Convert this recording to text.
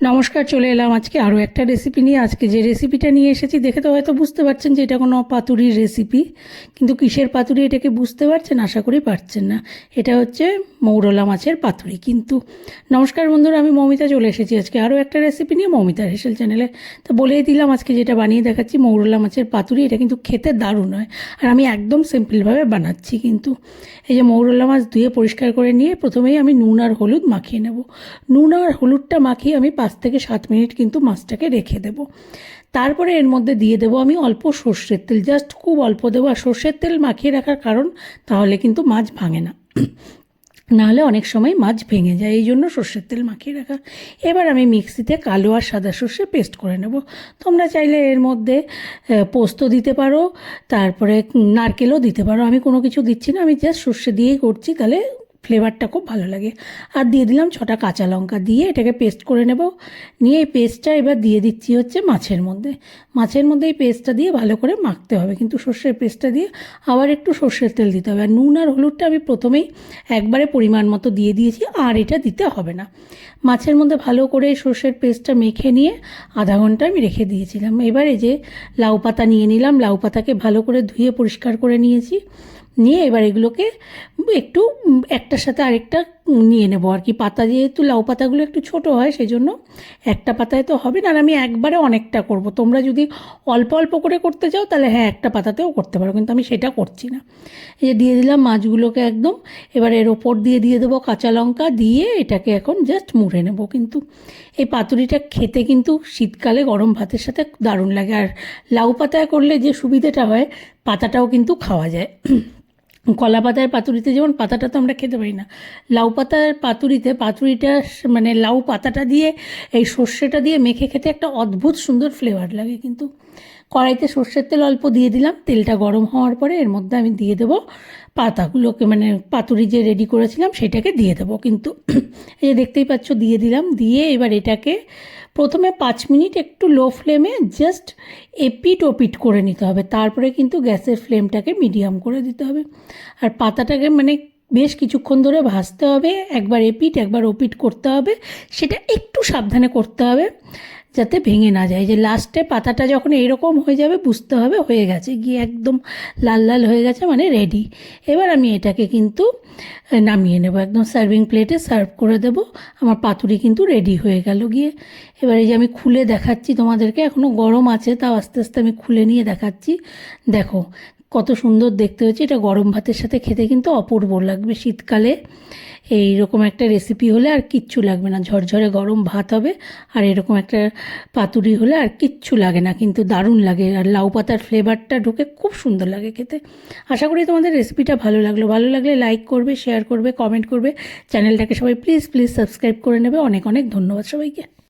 নমস্কার, চলে এলাম আজকে আরও একটা রেসিপি নিয়ে। আজকে যে রেসিপিটা নিয়ে এসেছি, দেখে তো হয়তো বুঝতে পারছেন যে এটা কোনো পাতুরির রেসিপি কিন্তু কিসের পাতুরি এটাকে বুঝতে পারছেন? আশা করি পারছেন না। এটা হচ্ছে মৌরলা মাছের পাতুরি। কিন্তু নমস্কার বন্ধুরা, আমি মমিতা চলে এসেছি আজকে আরও একটা রেসিপি নিয়ে মৌমিতার হেসেল চ্যানেলে তো বলেই দিলাম, আজকে যেটা বানিয়ে দেখাচ্ছি, মৌরলা মাছের পাতুরি, এটা কিন্তু খেতে দারুণ হয়। আর আমি একদম সিম্পলভাবে বানাচ্ছি, কিন্তু এই যে মৌরলা মাছ ধুয়ে পরিষ্কার করে নিয়ে প্রথমেই আমি নুন আর হলুদ মাখিয়ে নেব। নুন আর হলুদটা মাখিয়ে আমি পাঁচ থেকে সাত মিনিট কিন্তু মাছটাকে রেখে দেব। তারপরে এর মধ্যে দিয়ে দেবো আমি অল্প সর্ষের তেল। জাস্ট খুব অল্প দেবো আর সর্ষের তেল মাখিয়ে রাখার কারণ তাহলে কিন্তু মাছ ভাঙে না। নাহলে অনেক সময় মাছ ভেঙে যায়, এই জন্য সর্ষের তেল মাখিয়ে রাখা। এবার আমি মিক্সিতে কালো আর সাদা সর্ষে পেস্ট করে নেব। তোমরা চাইলে এর মধ্যে পোস্ত দিতে পারো, তারপরে নারকেলও দিতে পারো। আমি কোনো কিছু দিচ্ছি না, আমি জাস্ট সর্ষে দিয়েই করছি, তাহলে ফ্লেভারটা খুব ভালো লাগে। আর দিয়ে দিলাম ছটা কাঁচা লঙ্কা দিয়ে এটাকে পেস্ট করে নেব। নিয়ে এই পেস্টটা এবার দিয়ে দিচ্ছি হচ্ছে মাছের মধ্যে। মাছের মধ্যে এই পেস্টটা দিয়ে ভালো করে মাখতে হবে। কিন্তু সর্ষের পেস্টটা দিয়ে আবার একটু সর্ষের তেল দিতে হবে। আর নুন আর হলুদটা আমি প্রথমেই একবারে পরিমাণ মতো দিয়ে দিয়েছি, আর এটা দিতে হবে না। মাছের মধ্যে ভালো করে সর্ষের পেস্টটা মেখে নিয়ে আধা ঘণ্টা আমি রেখে দিয়েছিলাম। এবারে যে লাউ পাতা নিয়ে নিলাম। লাউ পাতাকে ভালো করে ধুয়ে পরিষ্কার করে নিয়েছি। নিয়ে এবার এগুলোকে একটু একটার সাথে আরেকটা নিয়ে নেব আর কি। পাতা যেহেতু লাউ পাতাগুলো একটু ছোট হয় সেই জন্য একটা পাতায় তো হবে না। আর আমি একবারে অনেকটা করব। তোমরা যদি অল্প অল্প করে করতে চাও, তাহলে হ্যাঁ একটা পাতাতেও করতে পারো। কিন্তু আমি সেটা করছি না। এই যে দিয়ে দিলাম মাছগুলোকে একদম, এবার এর ওপর দিয়ে দিয়ে দেবো কাঁচা লঙ্কা, দিয়ে এটাকে এখন জাস্ট মুড়ে নেব। কিন্তু এই পাতুরিটা খেতে কিন্তু শীতকালে গরম ভাতের সাথে দারুণ লাগে। আর লাউ পাতায় করলে যে সুবিধাটা হয়, পাতাটাও কিন্তু খাওয়া যায়। কলা পাতার পাতুরিতে যেমন পাতাটা তো আমরা খেতে পারি না, লাউ পাতার পাতুরিতে পাতুরিটা মানে লাউ পাতাটা দিয়ে, এই সর্ষেটা দিয়ে মেখে খেতে একটা অদ্ভুত সুন্দর ফ্লেভার লাগে কিন্তু। কড়াইতে সর্ষের তেল অল্প দিয়ে দিলাম, তেলটা গরম হওয়ার পরে এর মধ্যে আমি দিয়ে দেবো পাতাগুলোকে মানে পাতুরি যে রেডি করেছিলাম সেটাকে দিয়ে দেবো কিন্তু। এই যে দেখতেই পাচ্ছ, দিয়ে দিলাম, দিয়ে এবার এটাকে প্রথমে পাঁচ মিনিট একটু লো ফ্লেমে জাস্ট এপিট ওপিট করে নিতে হবে। তারপরে কিন্তু গ্যাসের ফ্লেমটাকে মিডিয়াম করে দিতে হবে। আর পাতাটাকে মানে বেশ কিছুক্ষণ ধরে ভাজতে হবে। একবার এপিট, একবার ওপিট করতে হবে। সেটা একটু সাবধানে করতে হবে। যাতে ভেঙে না যায়। যে লাস্টে পাতাটা যখন এইরকম হয়ে যাবে, বুঝতে হবে, হয়ে গেছে। গিয়ে একদম লাল লাল হয়ে গেছে মানে রেডি এবার আমি এটাকে কিন্তু নামিয়ে নেব। একদম সার্ভিং প্লেটে সার্ভ করে দেব। আমার পাতুরি কিন্তু রেডি হয়ে গেল গিয়ে। এবার এই যে আমি খুলে দেখাচ্ছি তোমাদেরকে এখনও গরম আছে, তাও আস্তে আস্তে আমি খুলে নিয়ে দেখাচ্ছি। দেখো কত সুন্দর দেখতে হয়েছে। এটা গরম ভাতের সাথে খেতে কিন্তু অপূর্ব লাগবে। শীতকালে এই রকম একটা রেসিপি হলে আর কিচ্ছু লাগবে না। ঝরঝরে গরম ভাত হবে আর এরকম একটা পাতুরি হলে আর কিচ্ছু লাগে না। কিন্তু দারুণ লাগে। আর লাউ পাতার ফ্লেভারটা ঢুকে খুব সুন্দর লাগে খেতে। আশা করি তোমাদের রেসিপিটা ভালো লাগল। ভালো লাগলে লাইক করবে শেয়ার করবে কমেন্ট করবে। চ্যানেলটাকে সবাই প্লিজ প্লিজ সাবস্ক্রাইব করে নেবে। অনেক অনেক ধন্যবাদ সবাইকে।